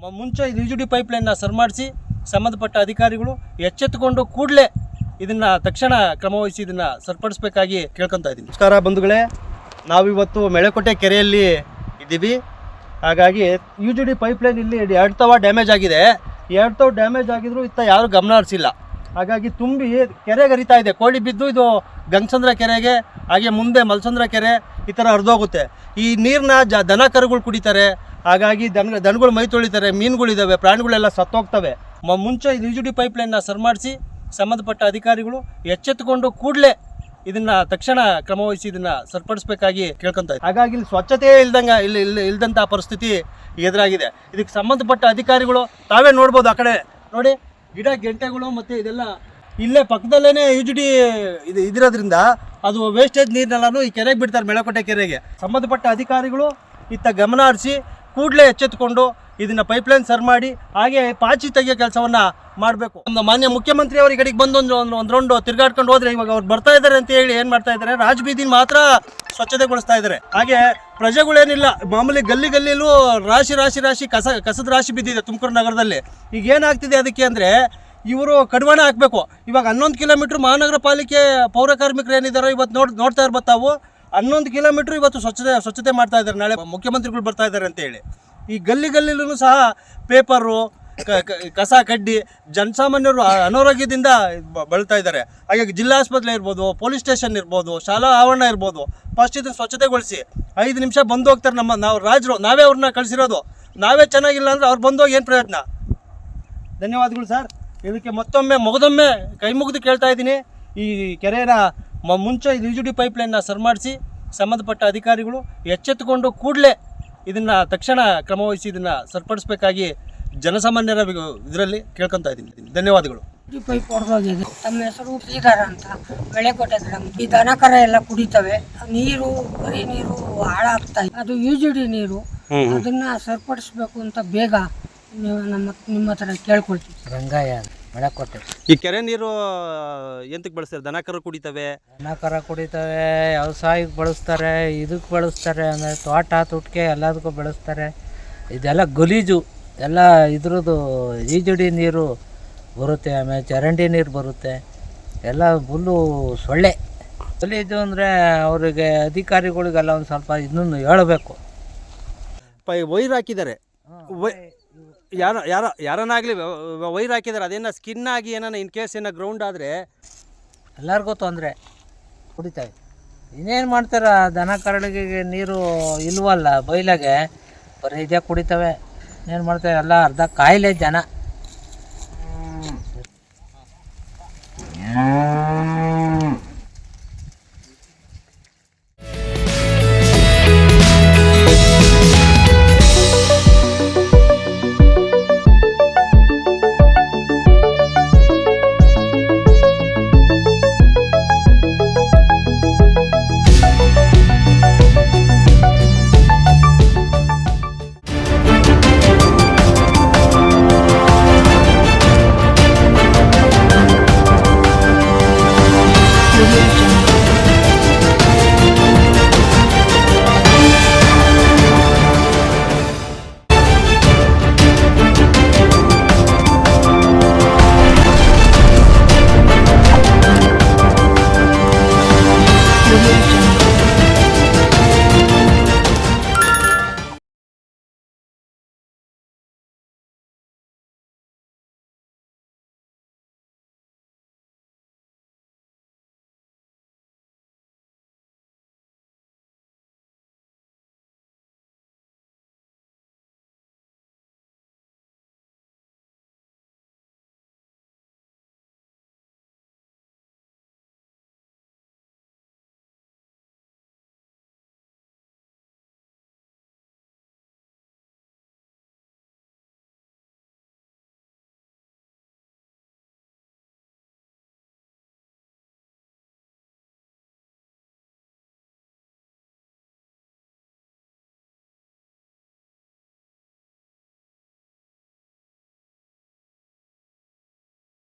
ಮ- ಮುಂಚೆ ಇದು ಯು ಡಿ ಪೈಪ್ಲೈನ್ನ ಸರಿಮಾಡಿಸಿ ಸಂಬಂಧಪಟ್ಟ ಅಧಿಕಾರಿಗಳು ಎಚ್ಚೆತ್ತುಕೊಂಡು ಕೂಡಲೇ ಇದನ್ನ ತಕ್ಷಣ ಕ್ರಮವಹಿಸಿ ಇದನ್ನ ಸರಿಪಡಿಸ್ಬೇಕಾಗಿ ಕೇಳ್ಕೊತಾ ಇದ್ದೀನಿ. ನಮಸ್ಕಾರ ಬಂಧುಗಳೇ, ನಾವಿವತ್ತು ಮೆಳೆಕೋಟೆ ಕೆರೆಯಲ್ಲಿ ಇದ್ದೀವಿ. ಹಾಗಾಗಿ ಯು ಜಿ ಡಿ ಪೈಪ್ಲೈನ್ ಇಲ್ಲಿ ಎರಡು ತವ ಡ್ಯಾಮೇಜ್ ಆಗಿದೆ. ಎರಡು ತವ ಡ್ಯಾಮೇಜ್ ಆಗಿದ್ರು ಇತ್ತ ಯಾರು ಗಮನ ಹರಿಸಿಲ್ಲ. ಹಾಗಾಗಿ ತುಂಬಿ ಕೆರೆಗೆ ಹರಿತಾ ಇದೆ. ಕೋಳಿ ಬಿದ್ದು ಇದು ಗಂಗಸಂದ್ರ ಕೆರೆಗೆ, ಹಾಗೆ ಮುಂದೆ ಮಲ್ಸಂದ್ರ ಕೆರೆ ಈ ಥರ ಹರಿದೋಗುತ್ತೆ. ಈ ನೀರನ್ನ ಜ ದನ ಕರುಗಳು ಕುಡಿತಾರೆ. ಹಾಗಾಗಿ ದನ ದನಗಳು ಮೈ ತೊಳಿತಾರೆ ಮೀನುಗಳಿದ್ದಾವೆ ಪ್ರಾಣಿಗಳೆಲ್ಲ ಸತ್ತೋಗ್ತವೆ. ಮುಂಚೆ ಇದು ಯು ಪೈಪ್ಲೈನ್ನ ಸರಿಮಾಡಿಸಿ ಸಂಬಂಧಪಟ್ಟ ಅಧಿಕಾರಿಗಳು ಎಚ್ಚೆತ್ತುಕೊಂಡು ಕೂಡಲೇ ಇದನ್ನ ತಕ್ಷಣ ಕ್ರಮವಹಿಸಿ ಇದನ್ನ ಸರಿಪಡಿಸಬೇಕಾಗಿ ಕೇಳ್ಕೊಂತ. ಹಾಗಾಗಿ ಇಲ್ಲಿ ಸ್ವಚ್ಛತೆ ಇಲ್ದಂಗ ಇಲ್ಲಿ ಇಲ್ಲಿ ಇಲ್ದಂತಹ ಪರಿಸ್ಥಿತಿ ಎದುರಾಗಿದೆ. ಇದಕ್ಕೆ ಸಂಬಂಧಪಟ್ಟ ಅಧಿಕಾರಿಗಳು ತಾವೇ ನೋಡ್ಬೋದು ಆ ಕಡೆ. ನೋಡಿ, ಗಿಡ, ಗೆಂಟೆಗಳು ಮತ್ತು ಇದೆಲ್ಲ ಇಲ್ಲೇ ಪಕ್ಕದಲ್ಲೇ ಯು ಜಿ ಡಿ ಇದು ಇದಿರೋದ್ರಿಂದ ಅದು ವೇಸ್ಟೇಜ್ ನೀರನ್ನೆಲ್ಲನೂ ಈ ಕೆರೆಗೆ ಬಿಡ್ತಾರೆ, ಮೇಳಕೋಟೆ ಕೆರೆಗೆ. ಸಂಬಂಧಪಟ್ಟ ಅಧಿಕಾರಿಗಳು ಇತ್ತ ಗಮನ ಹರಿಸಿ ಕೂಡಲೇ ಎಚ್ಚೆತ್ತುಕೊಂಡು ಇದನ್ನ ಪೈಪ್ಲೈನ್ ಸರ್ ಮಾಡಿ, ಹಾಗೆ ಪಾಚಿ ತೆಗಿಯೋ ಕೆಲಸವನ್ನ ಮಾಡಬೇಕು. ನಮ್ಮ ಮಾನ್ಯ ಮುಖ್ಯಮಂತ್ರಿ ಅವರು ಈ ಕಡೆಗೆ ಬಂದು ಒಂದು ಒಂದು ಒಂದು ರೌಂಡ್ ತಿರ್ಗಾಡ್ಕೊಂಡು ಹೋದ್ರೆ ಇವಾಗ ಅವ್ರು ಬರ್ತಾ ಇದ್ದಾರೆ ಅಂತ ಹೇಳಿ ಏನು ಮಾಡ್ತಾ ಇದ್ದಾರೆ ರಾಜ್ ಬೀದಿನ ಮಾತ್ರ ಸ್ವಚ್ಛತೆಗೊಳಿಸ್ತಾ ಇದ್ದಾರೆ ಹಾಗೆ ಪ್ರಜೆಗಳೇನಿಲ್ಲ, ಮಾಮೂಲಿ ಗಲ್ಲಿ ಗಲ್ಲಿಲೂ ರಾಶಿ ರಾಶಿ ರಾಶಿ ಕಸ ಕಸದ ರಾಶಿ ಬಿದ್ದಿದೆ ತುಮಕೂರು ನಗರದಲ್ಲಿ. ಈಗ ಏನಾಗ್ತಿದೆ ಅದಕ್ಕೆ ಅಂದರೆ, ಇವರು ಕಡಿವಾಣ ಹಾಕಬೇಕು. ಇವಾಗ ಹನ್ನೊಂದು ಕಿಲೋಮೀಟ್ರ್ ಮಹಾನಗರ ಪಾಲಿಕೆ ಪೌರ ಕಾರ್ಮಿಕರು ಏನಿದ್ದಾರೋ ಇವತ್ತು ನೋಡ್ ನೋಡ್ತಾ ಇರ್ಬೋದು ತಾವು. ಹನ್ನೊಂದು ಕಿಲೋಮೀಟ್ರ್ ಇವತ್ತು ಸ್ವಚ್ಛತೆ ಸ್ವಚ್ಛತೆ ಮಾಡ್ತಾ ಇದ್ದಾರೆ ನಾಳೆ ಮುಖ್ಯಮಂತ್ರಿಗಳು ಬರ್ತಾ ಇದ್ದಾರೆ ಅಂತ ಹೇಳಿ. ಈ ಗಲ್ಲಿ ಗಲ್ಲಿಲೂ ಸಹ ಪೇಪರು ಕಸ, ಕಡ್ಡಿ, ಜನಸಾಮಾನ್ಯರು ಅನಾರೋಗ್ಯದಿಂದ ಬಳಲ್ತಾ ಇದ್ದಾರೆ. ಹಾಗಾಗಿ ಜಿಲ್ಲಾ ಆಸ್ಪತ್ರೆ ಇರ್ಬೋದು, ಪೊಲೀಸ್ ಸ್ಟೇಷನ್ ಇರ್ಬೋದು, ಶಾಲಾ ಆವರಣ ಇರ್ಬೋದು ಫಸ್ಟ್ ಇದನ್ನು ಸ್ವಚ್ಛತೆಗೊಳಿಸಿ ಐದು ನಿಮಿಷ ಬಂದು ಹೋಗ್ತಾರೆ ನಮ್ಮ, ನಾವು ರಾಜರು, ನಾವೇ ಅವ್ರನ್ನ ಕಳಿಸಿರೋದು. ನಾವೇ ಚೆನ್ನಾಗಿಲ್ಲ ಅಂದರೆ ಅವ್ರು ಬಂದೋಗಿ ಏನು ಪ್ರಯತ್ನ ಧನ್ಯವಾದಗಳು ಸರ್. ಇದಕ್ಕೆ ಮತ್ತೊಮ್ಮೆ ಮೊಗದೊಮ್ಮೆ ಕೈ ಮುಗಿದು ಕೇಳ್ತಾ ಇದ್ದೀನಿ. ಈ ಕೆರೆನ ಮುಂಚೆ ಇದು ಯು ಜಿ ಪೈಪ್ಲೈನ್ನ ಸರಿಮಾಡಿಸಿ ಸಂಬಂಧಪಟ್ಟ ಅಧಿಕಾರಿಗಳು ಎಚ್ಚೆತ್ತುಕೊಂಡು ಕೂಡಲೇ ಇದನ್ನು ತಕ್ಷಣ ಕ್ರಮವಹಿಸಿ ಇದನ್ನ ಸರಿಪಡಿಸ್ಬೇಕಾಗಿ ಜನಸಾಮಾನ್ಯರ ಇದರಲ್ಲಿ ಕೇಳ್ಕೊತಾ ಇದ್ದೀನಿ. ಧನ್ಯವಾದಗಳು. ಈ ಪೈಪ್ ಹೊಡೆದೋಗಿದೆ ತಮ್ಮ ಹೆಸರು ಶ್ರೀಧರ ಅಂತ. ಬೆಳೆಕೋಟೆ ಗ್ರಾಮ ಈ ದನ ಕರ ಎಲ್ಲ ಕುಡಿತವೆ. ನೀರು ಬರೀ ನೀರು ಹಾಳಾಗ್ತಾ ಇದೆ ಅದು ಯು ಜಿ ಡಿ ನೀರು ಅದನ್ನ ಸರಿಪಡಿಸ್ಬೇಕು ಅಂತ ಬೇಗ ನೀವು ನಮ್ಮ ನಿಮ್ಮ ಹತ್ರ ಕೇಳ್ಕೊಳ್ತೀವಿ. ಈ ಕೆರೆ ನೀರು ಎಂತಕ್ಕೆ ಬಳಸ್ತಾರೆ? ದನ ಕರು ಕುಡಿತವೆ? ದನ ಕರ ಕುಡಿತವೆ ವ್ಯವಸಾಯಕ್ಕೆ ಬಳಸ್ತಾರೆ ಇದಕ್ಕೆ ಬಳಸ್ತಾರೆ ಅಂದರೆ ತೋಟ ತುಟ್ಕೆ ಎಲ್ಲದಕ್ಕೂ ಬಳಸ್ತಾರೆ. ಇದೆಲ್ಲ ಗಲೀಜು ಎಲ್ಲ ಇದ್ರದ್ದು ಈಜುಡಿ ನೀರು ಬರುತ್ತೆ ಆಮೇಲೆ ಚರಂಡಿ ನೀರು ಬರುತ್ತೆ. ಎಲ್ಲ ಫುಲ್ಲು ಸೊಳ್ಳೆ. ಗಲೀಜು ಅಂದರೆ ಅವರಿಗೆ ಅಧಿಕಾರಿಗಳಿಗೆಲ್ಲ ಒಂದು ಸ್ವಲ್ಪ ಇದನ್ನು ಹೇಳಬೇಕು. ಪೈ ವೈರ್ ಹಾಕಿದ್ದಾರೆ. ವೈ ಯಾರ ಯಾರ, ಯಾರನ್ನಾಗಲಿ ವೈರ್ ಹಾಕಿದ್ರೆ, ಅದೇನ ಸ್ಕಿನ್ ಆಗಿ ಏನಾನ ಇನ್ ಕೇಸ್ ಏನೋ ಗ್ರೌಂಡ್ ಆದರೆ ಎಲ್ಲರಿಗೂ ತೊಂದರೆ. ಕುಡಿತಾ ಇನ್ನೇನು ಮಾಡ್ತಾರ, ದನ ಕರಳಿಗೆ ನೀರು ಇಲ್ವಲ್ಲ, ಬೈಲಾಗೆ, ಬರೀ ಇದೇ ಕುಡಿತವೆ. ಏನು ಮಾಡ್ತಾರೆ, ಎಲ್ಲ ಅರ್ಧ ಕಾಯಿಲೆ ಜನ.